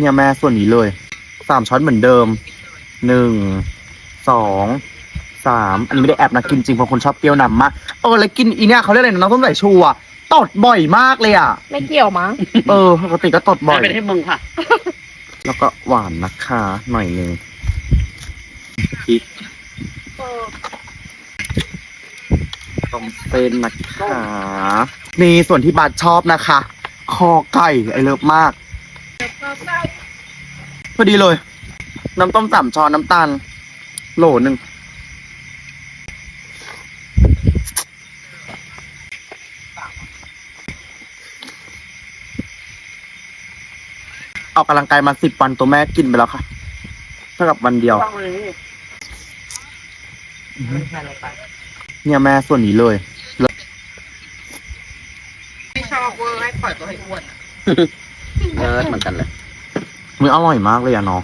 เนี่ยแม่ส่วนนี้เลยสามช้อนเหมือนเดิมหนึ่งสองสามอันนี้ไม่ได้แอบนะกินจริงเพราะคนชอบเปรี้ยวนำมากเออแล้วกินอีเนี่ยเขาเรียกอะไรนะน้องส้มสายชูอะตดบ่อยมากเลยอะไม่เกี่ยวมั้งเออปกติก็ตดบ่อยเป็นให้มึงค่ะ แล้วก็หวานนะคะหน่อยหนึ่งพริกต้มเส้นนะคะนี่ส่วนที่บาสชอบนะคะ คอไก่ไอเลิฟมาก พอดีเลย น้ำต้มสามช้อนน้ำตาล โหลหนึ่งออกกำลังกายมาสิบวันตัวแม่กินไปแล้วค่ะเท่ากับวันเดียว ต้องเลยนี่เนี่ยแม่ส่วนนี้เลย ไม่ชอบเวอร์ให้ปล่อยตัวให้อ้วน เลิศเหมือนกันเลยมันอร่อยมากเลยอะเนาะ